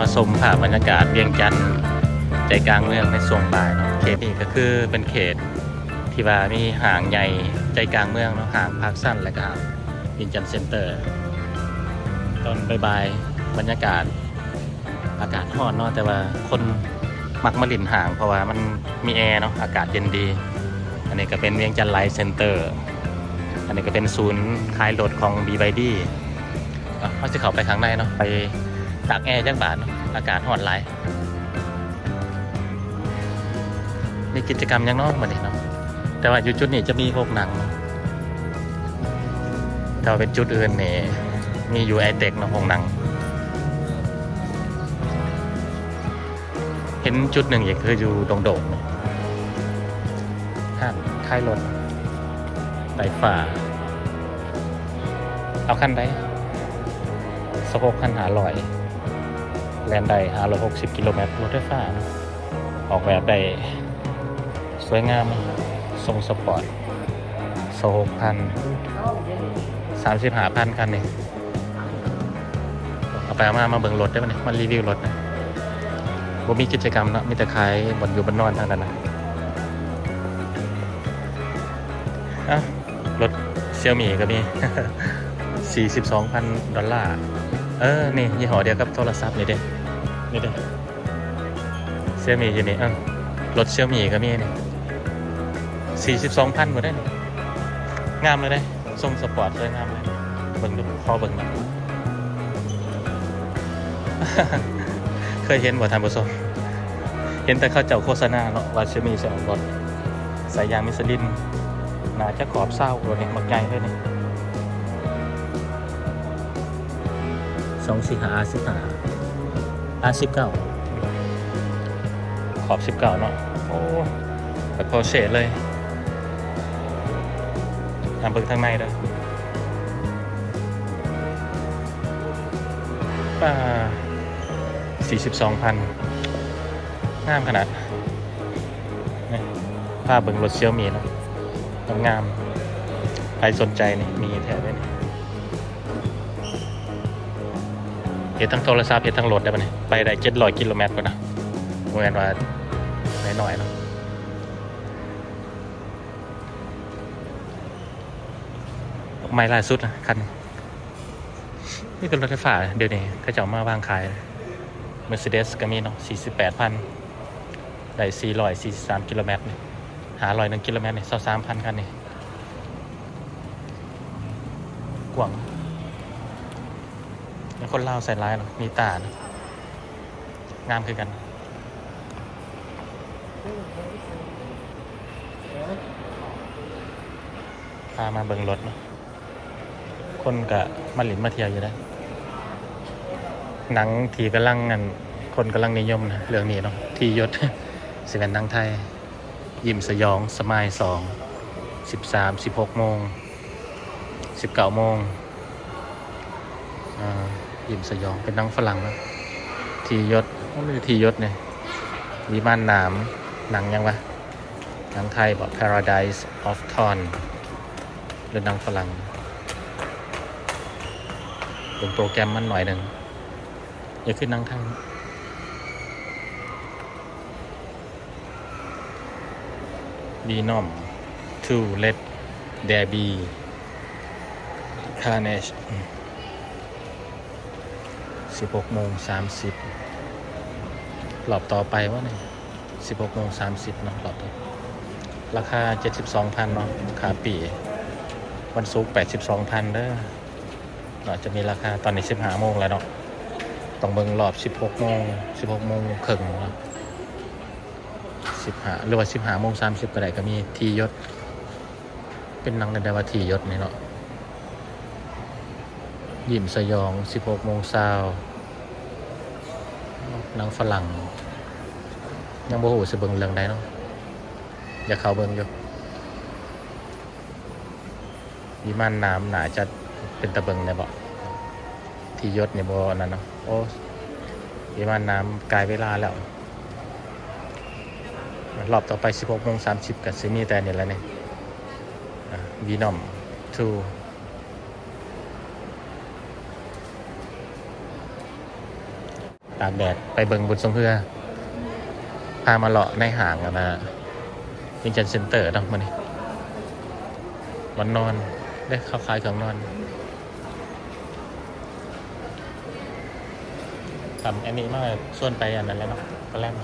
ามาชมภาพบรรยากาศเวียงจันทร์ใจกลางเมืองในช่วงบ่ายเนาะเขตนี้ก็คือเป็นเขตที่ว่ามีห่างใหญ่ใจกลางเมืองเนาะห่างภาคสั้นและก็ห่างเวียงจันทร์เซ็นเตอร์ ตอนบ่ายๆบรรยากาศอากาศร้อนเนาะแต่ว่าคนมักมาหลินห่างเพราะว่ามันมีแอร์เนาะอากาศเย็นดี อันนี้ก็เป็นเวียงจันทร์ไลท์เซ็นเตอร์ อันนี้ก็เป็นศูนย์ขายรถของ BYD อะเขาจะเข้าไปข้างในเนาะไป ตากแอร์จังบาทเนาะอากาศร้อนหลายมีกิจกรรมยังนาะเหมือนเนาะแต่ว่าอยู่จุดนี้จะมีพวกหนังเนาเป็นจุดอื่นเนี่ยมีอยู่ไอเทคเนาะพวกหนัง เห็นจุดหนึ่งอย่างคืออยู่ตรงโด่งเนาะห้างค่ายรถไต่ฝ่า เอาขั้นได้สะโพกขั้นหาลอย แลนได้หาร้อยหกสิบกิโลเมตรรถไฟฟ้าออกแบบได้สวยงามทรงสปอร์ตสหกพันสามสิบหาพันคันนี่เอาไปเอามามาเบิ่งรถได้ไหมเนี่ยมารีวิวรถนะบ่มีกิจกรรมเนะมีแต่ขายบนอยู่บนนอนทางนั้นนะอะรถเซี่ยมี่ก็มี 42,000 ดอลลาร์ เออ นี่ยี่ห้อเดียวกับโทรศัพท์นี่เด้ นี่เด้เซี่ยมีอยู่นี่เออรถเซี่ยมีก็มีนี่42,000หมดได้นี่งามเลยได้ทรงสปอร์ตสวยงามเลยเบิ่งดูพอเบิ่งนะเคยเห็นบ่ทานผู้ชมเห็นแต่เขาเจ้าโฆษณาเนาะว่าเซี่ยมี่สองรถสายยางมิสลินนาจะขอบเศร้ารถนี่มักใหญ่เลยนี่สองสี่หาสิบหา อาสิบเก้าขอบสิบเก้าเนาะโอ้แบบโปรเชสเลยนำเบิกทางในด้อป้าสี่สิบสองพันงามขนาดนี่ผ้าเบิงรถเชียวมีเนาะงามใครสนใจนี่มีแถวด้วยนี่ เฮ็ดทั้งโทรศัพท์เฮ็ดทั้งรถได้ปะเนี่ยไปได้เจ็ดร้อยกิโลเมตรก่อนนะโมเมนว่าน้อยๆเนาะไม่ล่าสุดนะคันนี้เป็นรถไฟฟ้าเดี๋ยวนี้เขาจะเอมาวางขาย Mercedes ก็มีเนาะ48,000ได้443 กิโลเมตรนี่หาร้อยหนึ่งกิโลเมตรนี่23,000คันนี่กว้าง มี คนเล่าวใส่ร้ายหรอมีตานะงามคือกัน พามาเบิงรถเนาะคนกะมาหลินมาเที่ยวอยู่ได้หนังทีกำลังนั่นคนกำลังนิยมนะเรื่องนี้เนาะที่ยศสิเป็นหนังไทย ยิมสยอง สมายสองสิบสามสิบหกโมงสิบเก้าโมงอ่า อิ่สยองเป็นนังฝรั่งนะทียศไม่ใช่ทียศเนี่ยมีบ้านหนามหนังยังวะหนังไทยบอก Paradise of Thorn หรือนังฝรั่งเป็นโปรแกรมมันหน่อยหนึ่งอย่าขึ้นนั่งทั้งบีนอมทูเลดเดบีคาร์เนช 16โมง30หลอบต่อไปว่าไง16โมง30เนาะหลอบต่อราคา 72,000เนาะขาปีวันศุกร์82,000เด้อเนาะจะมีราคาตอนนี้15โมงแล้วเนาะต้องเบิ่งหลอบ 16โมง16โมงครึ่งเนาะ15หรือว่า15โมง30ก็ได้ก็มีทียศ เป็นนางในดาวทียศนี่เนาะยิ้มสยอง 16โมงเช้า นังฝรั่ง ยังบ่หูสเบิงเรื่องใดเนาะอยากเข้าเบิ่งอยู่วิมานน้ำหนาจะเป็นตะเบิงได้บ่ที่ยศเนี่ยบ่นั่นเนาะโอ้วิมานน้ำกลายเวลาแล้ว รอบต่อไป 16โมง30กับซิมีแต่เนี่ยแหละเนี่ยวีนอม2 ตากแดดไปเบิงบุญทรงเพื่อ พามาเลาะในห่างกันนะวิงจันเซ็นเตอร์เนาะมันนี่วันนอนได้ข้าคล้ายของนอนทำอันนี้มากส่วนไปอันนั้นแล้วเนาะก็แรกไ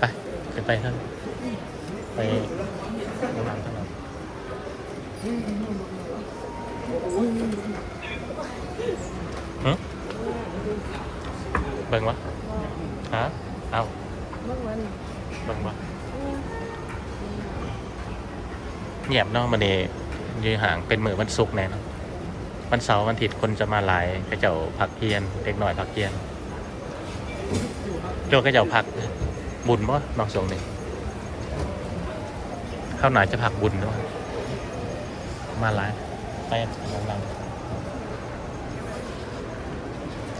ปขึ้นไปท่านไปน้ำหนักเท่านั้น หึเบิ่งวะฮะเอาเมื่อวันเบิ่งวะเงียบเนาะมันเดยืนห่างเป็นมือวันศุกร์แน่เนาะวันเสาร์วันอาทิตย์คนจะมาหลายกระเจ้าพักเพียนเด็กหน่อยพักเพียนโยกกระเจ้าพักบุญบ่นอกสงนี่เข้าหนาจะพักบุญด้วยมาหลายไปลังๆ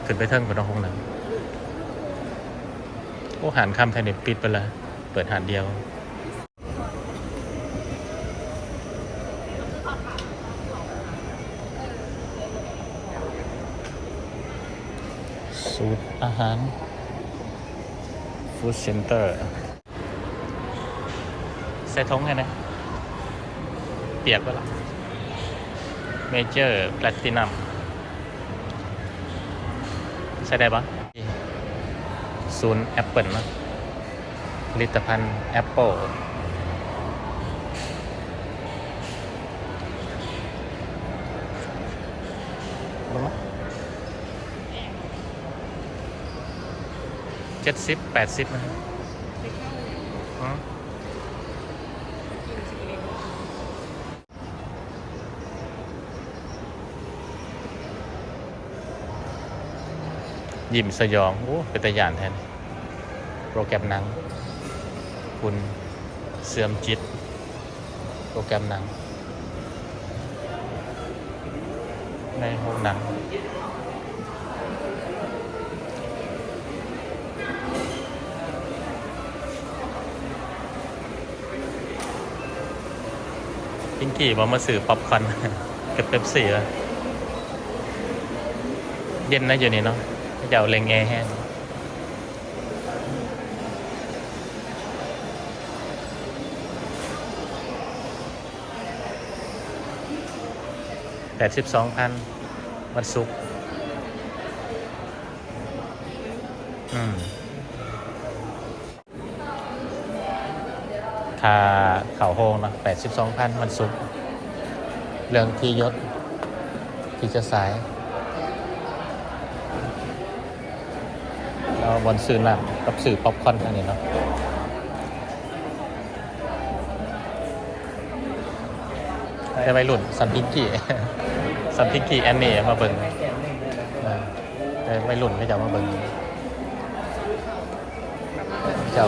ขึ้นไปเทิงกับน้องคงหนังโอ้หานคำไทยเน็ตปิดไปลยเปิดหานเดียวสูตรอาหารฟู้ดเซ็นเตอร์ใส่ท้องไงนะ เปียกไปละเมเจอร์แพลตินัม ใส่ได้ปะศูนย์แอปเปิลนะผลิตภัณฑ์แอปเปิลลงมาเจ็ดสิบแปดสิบนะอืม ยิ้มสยองโอ้เป็นตะยานแทนโปรแกรมหนัง คุณเสื่อมจิต โปรแกรมหนัง ในโรงหนังพิงกี้บอกมาสื่อป๊อปคอนกับเป๊ปซี่เย็นนะอยู่นี่เนาะ เอาเล็งแอร์แห้งแปดสิบสองพันวันศุกร์อืมค่าเข่าโฮงเนาะแปดสิบสองพันวันศุกร์เรื่องที่ยศที่จะสาย แล้ววันซื้อน้ำกับสื่อป๊อปคอนทางนี้เนาะได้ไปหลุ่นซันพิงกี้ซันพิงกี้แอนนี่มาเบิ่งเออได้ไปหลุ่นก็จะมาเบิ่งเจ้า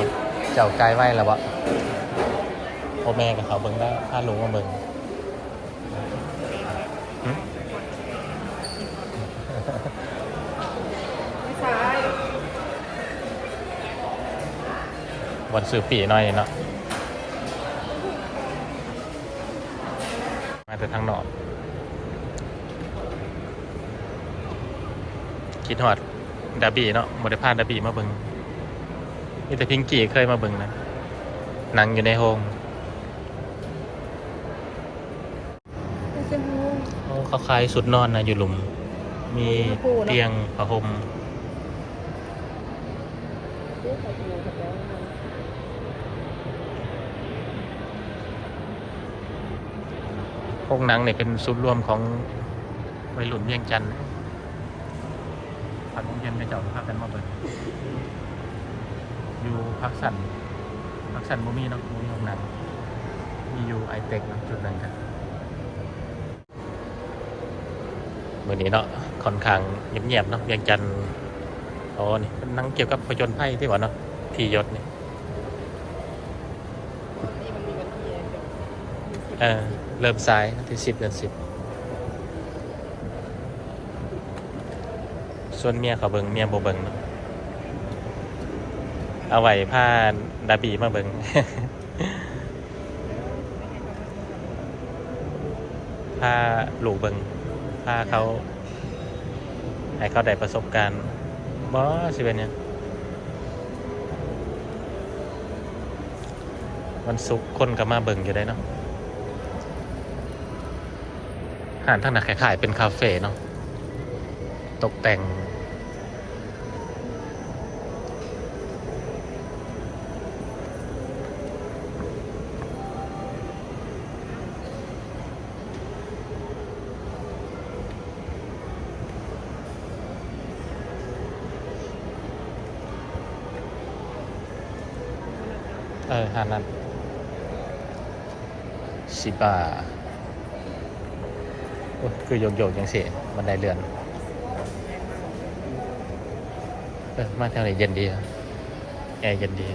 เจ้ากายไว้แล้ววะพ่อแม่กับเขาเบิ่งได้ถ้าลุงมาเบิ่งหึ ไม่ใช่ วันสื่อปีหน่อยเนาะมาแต่ทางนอกคิดฮอดดาบีเนาะโมเดลพาดาบีมาเบิงนี่แต่พิงกี้เคยมาเบิงนะหนังอยู่ในโฮงโอ้เขาคล้ายสุดนอนนะอยู่หลุม มีเตียงผ้าห่ม เจ๊เขาดูกับแล้วนะพวกหนังเนี่ยเป็นศูนย์รวมของวัยรุ่นเวียงจันทน์พักโรงเรียนไปเจ้าพักกันมาเบิ่งอยู่พักสันพักสันบ่มีเนาะบ่มีห้องหนังมีอยู่ไอเทคเนาะจุดนั้นกันมื่อนี้เนาะค่อนข้างเงียบๆเนาะเวียงจันทน์อ๋อนี่เป็นหนังเกี่ยวกับผจญภัยที่ว่าเนาะที่ยศนี่นี่มันมีวันที่เออ เริ่มสายวันที่สิบเดือนสิบส่วนเมียเขาเบิงเมียโบเบิงเนาะเอาไว้ผ้าดาบีมาเบิงผ้าลูกเบิงผ้าเขาไอให้เขาได้ประสบการณ์บอสิเป็นหยังวันศุกร์คนก็มาเบิ่งอยู่ได้เนาะ หานทั้งนั้นคล้ายเป็นคาเฟ่เนาะตกแต่ง เออหานั้นสิบา คือโยกโยกยังเสียบันไดเรือนเออมาแถวไหนเย็นดีแอร์เย็นดี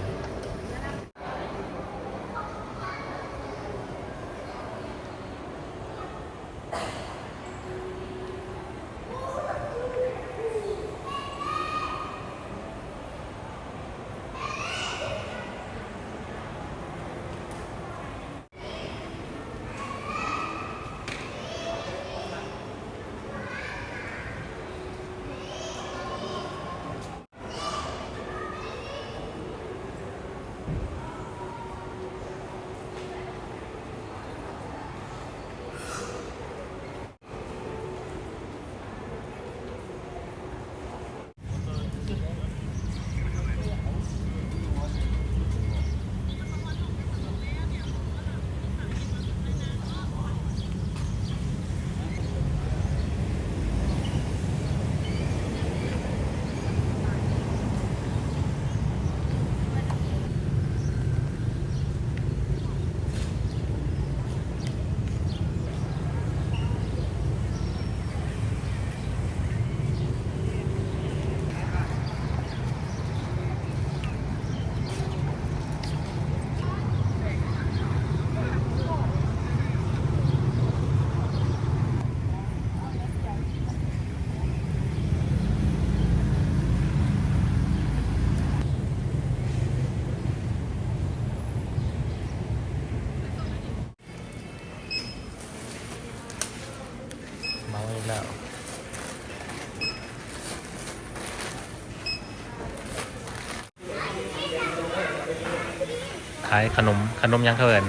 ขายขนมขนมยังเขิน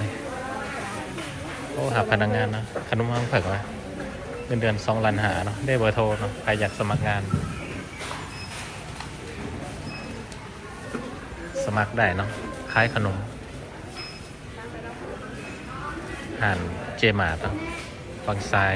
โอ้หาพนักงานเนอะขนมห้างเผิกวะเงินเดือนสองล้านหาเนาะได้เบอร์โทรเนาะใครอยากสมัครงาน สมัครได้เนาะขายขนมห่านเจมาร์ตเนาะบางทราย